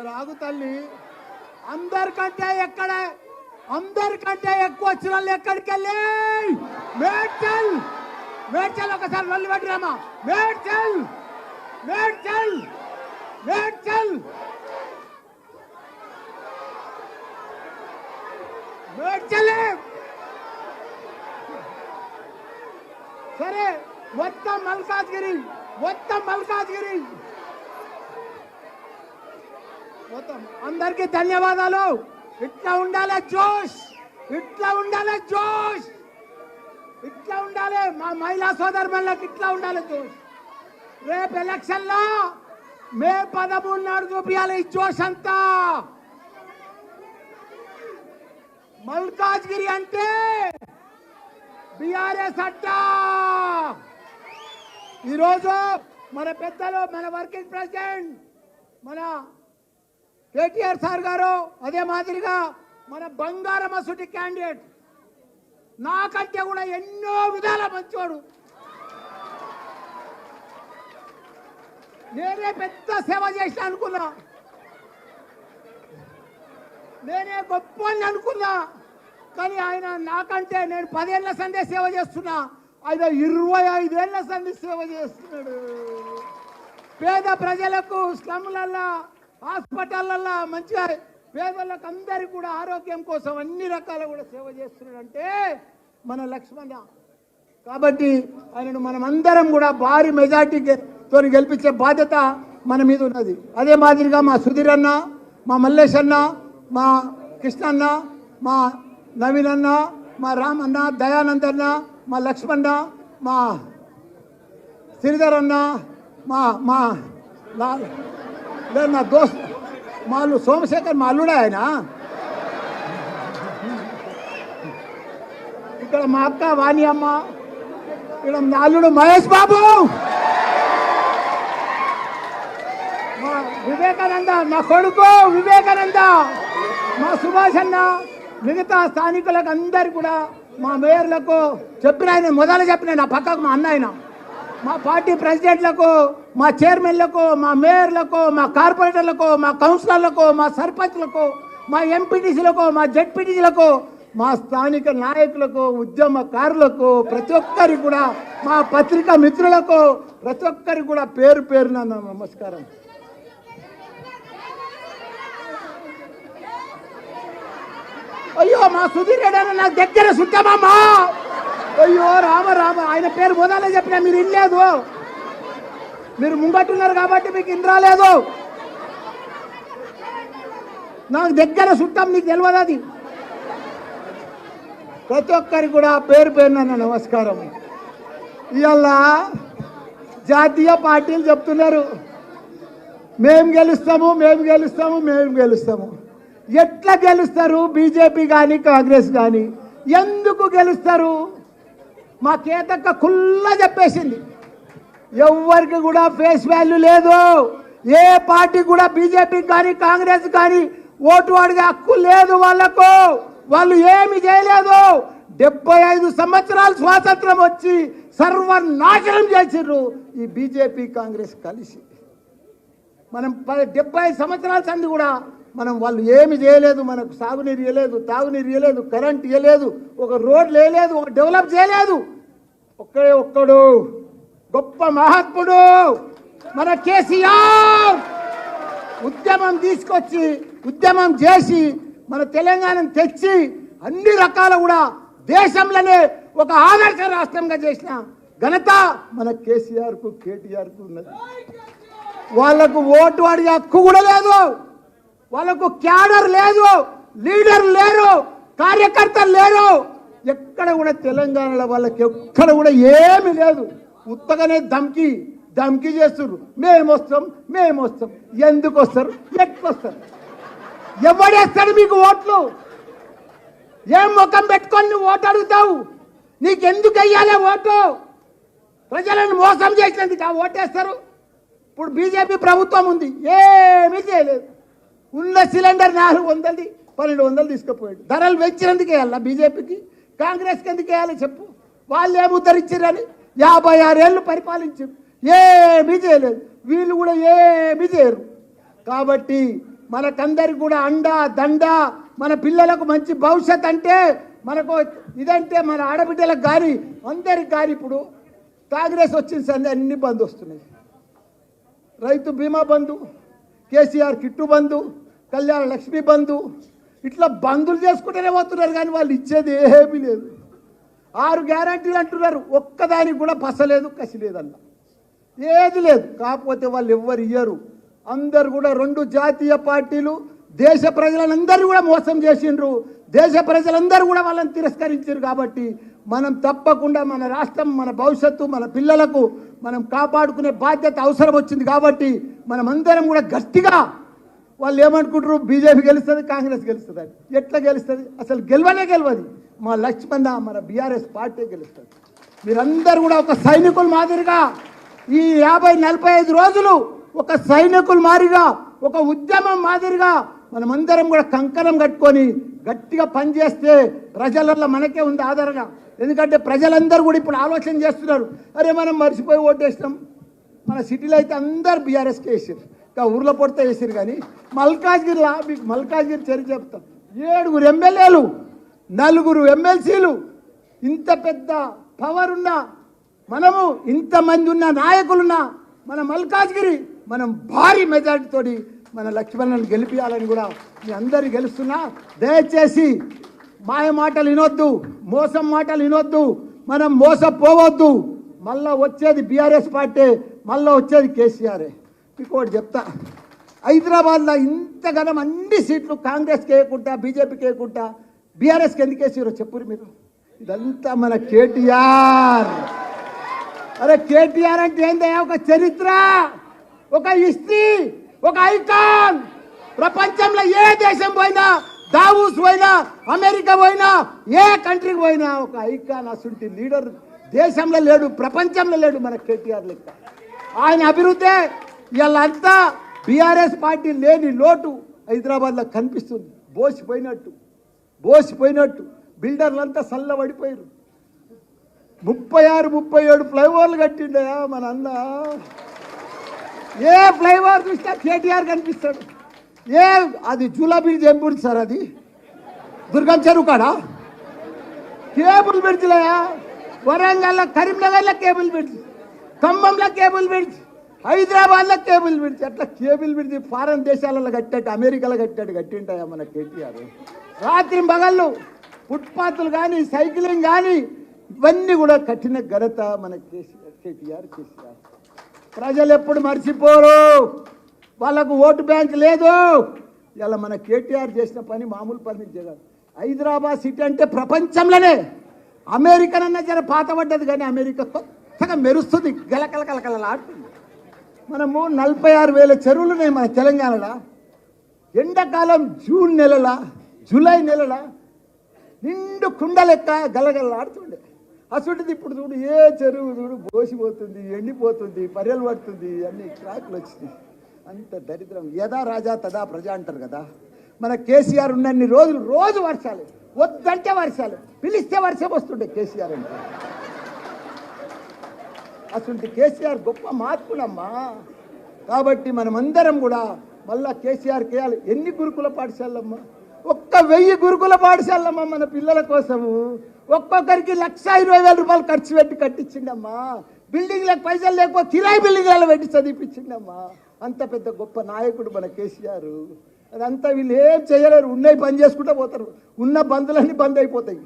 రాగు తల్లి. అందరికంటే ఎక్కడ అందరికంటే ఎక్కువ వచ్చిన వాళ్ళు ఎక్కడికి వెళ్ళి? మేడ్చల్. మేడ్చల్ ఒకసారి నల్లి పెట్టిరామా మేడ్చల్. మేడ్చల్. మేడ్చల్. మేడ్చలే. సరే మొత్తం మల్కాజ్గిరి మొత్తం మల్కాజ్గిరి. అందరికీ ధన్యవాదాలు. ఇట్లా ఉండాలి జోష్. ఇట్లా ఉండాలి జోష్. ఇట్లా ఉండాలి మా మహిళా సోదరులకు ఇట్లా ఉండాలి జోష్. రేపు ఎలక్షన్లో మే పదమూడు నాడు చూపించాలి ఈ జోష్ అంతా. మల్కాజ్గిరి అంటే బిఆర్ఎస్ అట్టా. ఈరోజు మన పెద్దలు మన వర్కింగ్ ప్రెసిడెంట్ మన కేటీఆర్ సార్ గారు అదే మాదిరిగా మన బంగారం అసుటి క్యాండిడేట్ నాకంటే కూడా ఎన్నో విధాల మంచోడు. నేనే పెద్ద సేవ చేసిన అనుకున్నా. నేనే గొప్ప అని అనుకున్నా. కానీ ఆయన నాకంటే నేను పదేళ్ళ సందే సేవ చేస్తున్నా. ఆయన ఇరవై ఐదేళ్ళ సంది సేవ చేస్తున్నాడు. పేద ప్రజలకు స్లమ్లల్లో హాస్పిటళ్ళల్లో మంచిగా పేదలకు అందరికి కూడా ఆరోగ్యం కోసం అన్ని రకాల కూడా సేవ చేస్తున్నాడంటే మన లక్ష్మణ. కాబట్టి ఆయనను మనం అందరం కూడా భారీ మెజార్టీతో గెలిపించే బాధ్యత మన మీద ఉన్నది. అదే మాదిరిగా మా సుధీర్ అన్న మా మల్లేష్ అన్న మా కృష్ణ అన్న మా నవీన్ అన్న మా రామ్ అన్న దయానంద్ అన్న మా లక్ష్మణ మా శ్రీధర్ అన్న మా మా లా- లేదు నా దోస్త్ మా సోమశేఖర్ మా అల్లుడే ఆయన? ఇక్కడ మా అక్క వాణి అమ్మ ఇక్కడ మా అల్లుడు మహేష్ బాబు. మా వివేకానంద మా కొడుకు వివేకానంద మా సుభాష్ అన్న మిగతా స్థానికులకు అందరు కూడా మా మేయర్లకు చెప్పిన ఆయన మొదలు చెప్పిన నా పక్కకు మా అన్న ఆయన. మా పార్టీ ప్రెసిడెంట్లకు మా చైర్మన్లకు మా మేయర్లకు మా కార్పొరేటర్లకు మా కౌన్సిలర్లకు మా సర్పంచ్లకు మా ఎంపీటీసీలకు మా జడ్పీటీసీలకు మా స్థానిక నాయకులకు ఉద్యమకారులకు ప్రతి ఒక్కరికి కూడా మా పత్రికా మిత్రులకు ప్రతి ఒక్కరికి కూడా పేరు పేరున నన్ను నమస్కారం. అయ్యో మా సుధీర్ రెడ్డి నా దగ్గర సుట్టమమ్మా అయ్యో రామ రామ. ఆయన పేరు పోదాలే చెప్పిన మీరు ఇల్లేదు మీరు ముంగట్టున్నారు కాబట్టి మీకు ఇన్ రాలేదు నాకు దగ్గర చుట్టాం మీకు తెలియదు అది. ప్రతి ఒక్కరికి కూడా పేరు పేరున నన్ను నమస్కారం. ఇవాళ జాతీయ పార్టీలు చెప్తున్నారు. మేము గెలుస్తాము మేము గెలుస్తాము మేము గెలుస్తాము. ఎట్లా గెలుస్తారు? బీజేపీ కానీ కాంగ్రెస్ కానీ ఎందుకు గెలుస్తారు? మా కేతక్క కుల్ల చెప్పేసింది. ఎవరికి కూడా ఫేస్ వాల్యూ లేదు. ఏ పార్టీ కూడా బీజేపీ కానీ కాంగ్రెస్ కానీ ఓటు అడిగే హక్కు లేదు వాళ్ళకు. వాళ్ళు ఏమి చేయలేదు. డెబ్బై ఐదు సంవత్సరాలు స్వాతంత్రం వచ్చి సర్వనాశనం చేసిర్రు ఈ బీజేపీ కాంగ్రెస్ కలిసి. మనం ప- డెబ్బై సంవత్సరాల సంది కూడా మనం వాళ్ళు ఏమి చేయలేదు. మనకు సాగునీరు ఇవ్వలేదు తాగునీరు ఇవ్వలేదు కరెంట్ ఇవ్వలేదు ఒక రోడ్లు వేయలేదు ఒక డెవలప్ చేయలేదు. ఒక్కడే ఒక్కడు. గొప్ప మహాత్ముడు మన కేసీఆర్. ఉద్యమం తీసుకొచ్చి ఉద్యమం చేసి మన తెలంగాణను తెచ్చి అన్ని రకాల కూడా దేశంలోనే ఒక ఆదర్శ రాష్ట్రంగా చేసిన ఘనత మన కేసీఆర్కు కేటీఆర్కు ఉన్నది. వాళ్ళకు ఓటు అడిగే హక్కు కూడా లేదు. వాళ్ళకు క్యాడర్ లేదు. లీడర్ లేరు. కార్యకర్తలు లేరు. ఎక్కడ కూడా తెలంగాణలో వాళ్ళకి ఎక్కడ కూడా ఏమీ లేదు. ఉత్తగానే ధమ్కి ధమ్కి చేస్తున్నారు మేము వస్తాం మేము వస్తాం. ఎందుకు వస్తారు? ఎట్లా వస్తారు? ఎవడేస్తాడు మీకు ఓట్లు? ఏం ముఖం పెట్టుకొని నువ్వు ఓటు అడుగుతావు? నీకెందుకు వెయ్యాలి ఓటు? ప్రజలను మోసం చేసినందుకు ఆ ఓటేస్తారు ఇప్పుడు బీజేపీ ప్రభుత్వం ఉంది. ఏమీ చేయలేదు. ఉన్న సిలిండర్ నాలుగు వందలది పన్నెండు వందలు తీసుకుపోయాడు. ధరలు పెంచినందుకే వేయాలా బీజేపీకి. కాంగ్రెస్కి ఎందుకు వేయాలి చెప్పు? వాళ్ళు ఏమి ఉద్ధరించారని యాభై ఆరేళ్ళు పరిపాలించారు ఏమీ చేయలేదు. వీళ్ళు కూడా ఏమీ చేయరు. కాబట్టి మనకందరికి కూడా అండ దండ మన పిల్లలకు మంచి భవిష్యత్ అంటే మనకు ఇదంటే మన ఆడబిడ్డలకు కానీ అందరికి కానీ ఇప్పుడు కాంగ్రెస్ వచ్చిన సంది అన్ని బంద్ వస్తున్నాయి. రైతు బీమా బంధు కేసీఆర్ కిట్టు బంధు కళ్యాణ లక్ష్మి బంధు ఇట్లా బంధులు చేసుకుంటేనే పోతున్నారు కానీ వాళ్ళు ఇచ్చేది ఏమీ లేదు. ఆరు గ్యారంటీలు అంటున్నారు. ఒక్కదానికి కూడా పసలేదు కసి లేదన్న. ఏది లేదు. కాకపోతే వాళ్ళు ఎవ్వరు ఇయ్యరు. అందరు కూడా రెండు జాతీయ పార్టీలు దేశ ప్రజలందరూ కూడా మోసం చేసిండ్రు. దేశ ప్రజలందరూ కూడా వాళ్ళని తిరస్కరించారు కాబట్టి మనం తప్పకుండా మన రాష్ట్రం మన భవిష్యత్తు మన పిల్లలకు మనం కాపాడుకునే బాధ్యత అవసరం వచ్చింది కాబట్టి మనం అందరం కూడా గట్టిగా వాళ్ళు ఏమనుకుంటారు? బీజేపీ గెలుస్తుంది కాంగ్రెస్ గెలుస్తుంది అని. ఎట్లా గెలుస్తుంది? అసలు గెలవనే గెలవదు. మా లక్ష్మణ మన బీఆర్ఎస్ పార్టీ గెలుస్తుంది. మీరందరూ కూడా ఒక సైనికుల మాదిరిగా ఈ యాభై నలభై ఐదు రోజులు ఒక సైనికుల మాదిరిగా ఒక ఉద్యమం మాదిరిగా మనమందరం కూడా కంకణం కట్టుకొని గట్టిగా పనిచేస్తే ప్రజలలో మనకే ఉంది ఆధారంగా ఎందుకంటే ప్రజలందరూ కూడా ఇప్పుడు ఆలోచన చేస్తున్నారు. అరే మనం మర్చిపోయి ఓటేసినాం. మన సిటీలో అయితే అందరు బీఆర్ఎస్కే వేసారు ఇంకా ఊర్లో పొడితే వేసారు కానీ మల్కాజ్గిరిలా మీకు మల్కాజ్గిరి చరి చెప్తాం. ఏడుగురు ఎమ్మెల్యేలు నలుగురు ఎమ్మెల్సీలు ఇంత పెద్ద పవర్ ఉన్నా మనము ఇంతమంది ఉన్న నాయకులున్నా మన మల్కాజ్గిరి మనం భారీ మెజార్టీతోటి మన లక్ష్మణులను గెలిపించాలని కూడా మీ అందరు గెలుస్తున్నా. దయచేసి మాయ మాటలు వినొద్దు మోసం మాటలు వినొద్దు మనం మోసపోవద్దు. మళ్ళా వచ్చేది బీఆర్ఎస్ పార్టీ మళ్ళీ వచ్చేది కేసీఆర్ఏ ఇంకోటి చెప్తా. హైదరాబాద్లో ఇంతగానం అన్ని సీట్లు కాంగ్రెస్కి వేయకుండా బీజేపీకి వేయకుండా బీఆర్ఎస్కి ఎందుకు వేసారో చెప్పురు మీరు. ఇదంతా మన కేటీఆర్. అరే కేటీఆర్ అంటే ఏందయ్యా ఒక చరిత్ర ఒక హిస్టరీ ఒక ఐకాన్. ప్రపంచంలో ఏ దేశం పోయినా దావూస్ పోయినా అమెరికా పోయినా ఏ కంట్రీకి పోయినా ఒక ఐకాన్ అసంటి లీడర్. దేశంలో లేడు ప్రపంచంలో లేడు మన కేటీఆర్ లెక్క. ఆయన అభివృద్ధి. వీళ్ళంతా బీఆర్ఎస్ పార్టీ లేని లోటు హైదరాబాద్లో కనిపిస్తుంది. బోసిపోయినట్టు బోసిపోయినట్టు. బిల్డర్లంతా సల్లబడిపోయారు. ముప్పై ఆరు ముప్పై ఏడు ఫ్లైఓవర్లు కట్టిండయా మన అన్న? ఏ ఫ్లైఓవర్ చూసినా కేటీఆర్ కనిపిస్తాడు. ఏ అది జూలా బ్రిడ్జ్ ఏం బ్రిడ్జ్ సార్ అది? దుర్గం చెరువు కాడా? కేబుల్ బ్రిడ్జ్లయా? వరంగల్లో కరీంనగర్లో కేబుల్ బ్రిడ్జ్ ఖమ్మంలో కేబుల్ బ్రిడ్జ్. హైదరాబాద్లో కేబుల్ విడిచి అట్లా కేబుల్ విడిచి ఫారెన్ దేశాలలో కట్టాడు అమెరికాలో కట్టాడు కట్టింటాయా మన కేటీఆర్? రాత్రి మగళ్ళు ఫుట్పాత్లు కానీ సైక్లింగ్ కానీ ఇవన్నీ కూడా కట్టిన ఘనత మన కేసీఆర్ కేటీఆర్ కేసీఆర్. ప్రజలు ఎప్పుడు మర్చిపోరు. వాళ్ళకు ఓటు బ్యాంక్ లేదు. ఇలా మన కేటీఆర్ చేసిన పని మామూలు పని జగన్ హైదరాబాద్ సిటీ అంటే ప్రపంచంలోనే. అమెరికన్ జర పాత పడ్డది కానీ అమెరికా కొత్తగా మెరుస్తుంది. గలకల కలకలలాడుతుంది. మనము నలభై ఆరు వేల చెరువులు ఉన్నాయి మన తెలంగాణలో. ఎండాకాలం జూన్ నెలల జూలై నెలల నిండు కుండలెక్క గలగలలాడుతుండే అసలుంటిది ఇప్పుడు చూడు ఏ చెరువు చూడు బోసిపోతుంది ఎండిపోతుంది పర్యలు పడుతుంది అన్ని క్రాకులు వచ్చినాయి. అంత దరిద్రం. యదా రాజా తదా ప్రజ అంటారు కదా. మన కేసీఆర్ ఉన్నన్ని రోజులు రోజు వర్షాలు. వద్దంటే వర్షాలు. పిలిస్తే వర్షం వస్తుండే కేసీఆర్ అంటే. అసలు కేసీఆర్ గొప్ప మార్పులమ్మా. కాబట్టి మనమందరం కూడా మళ్ళా కేసీఆర్ కేయాలి ఎన్ని గురుకుల పాఠశాలమ్మా ఒక్క వెయ్యి గురుకుల పాఠశాలమ్మా మన పిల్లల కోసము. ఒక్కొక్కరికి లక్ష ఇరవై వేల రూపాయలు ఖర్చు పెట్టి కట్టించిండమ్మా. బిల్డింగ్లకు పైసలు లేకపోతే కిరాయి బిల్డింగ్లలో పెట్టి చదివిపించిండమ్మా. అంత పెద్ద గొప్ప నాయకుడు మన కేసీఆర్. అదంతా వీళ్ళు ఏం చేయలేరు. ఉన్నాయి బంద్ చేసుకుంటూ పోతారు. ఉన్న బంధులన్నీ బంద్ అయిపోతాయి.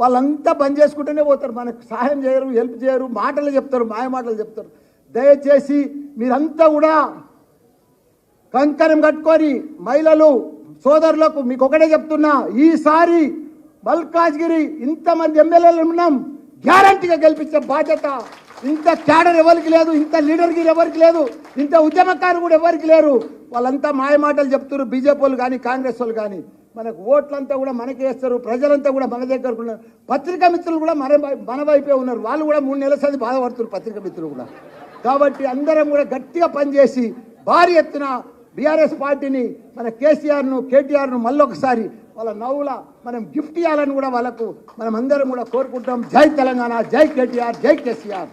వాళ్ళంతా బంద్ చేసుకుంటూనే పోతారు. మనకు సహాయం చేయరు హెల్ప్ చేయరు మాటలు చెప్తారు మాయ మాటలు చెప్తారు. దయచేసి మీరంతా కూడా కంకణం కట్టుకొని మహిళలు సోదరులకు మీకు ఒకటే చెప్తున్నా ఈసారి మల్కాజ్గిరి ఇంతమంది ఎమ్మెల్యేలు ఉన్నాం గ్యారంటీగా గెలిపించిన బాధ్యత. ఇంత క్యాడర్ ఎవరికి లేదు ఇంత లీడర్ గిరి ఎవరికి లేదు ఇంత ఉద్యమకారు కూడా ఎవరికి లేరు. వాళ్ళంతా మాయ మాటలు చెప్తారు బీజేపీ వాళ్ళు కానీ కాంగ్రెస్ వాళ్ళు కానీ. మనకు ఓట్లంతా కూడా మనకేస్తారు ప్రజలంతా కూడా మన దగ్గరకు ఉన్నారు. పత్రికా మిత్రులు కూడా మన మన వైపే ఉన్నారు. వాళ్ళు కూడా మూడు నెలల సది బాధపడుతున్నారు పత్రికా మిత్రులు కూడా. కాబట్టి అందరం కూడా గట్టిగా పనిచేసి భారీ ఎత్తున బీఆర్ఎస్ పార్టీని మన కేసీఆర్ను కేటీఆర్ను మళ్ళొకసారి వాళ్ళ నవ్వుల మనం గిఫ్ట్ ఇవ్వాలని కూడా వాళ్ళకు మనం అందరం కూడా కోరుకుంటాం. జై తెలంగాణ జై కేటీఆర్ జై కేసీఆర్.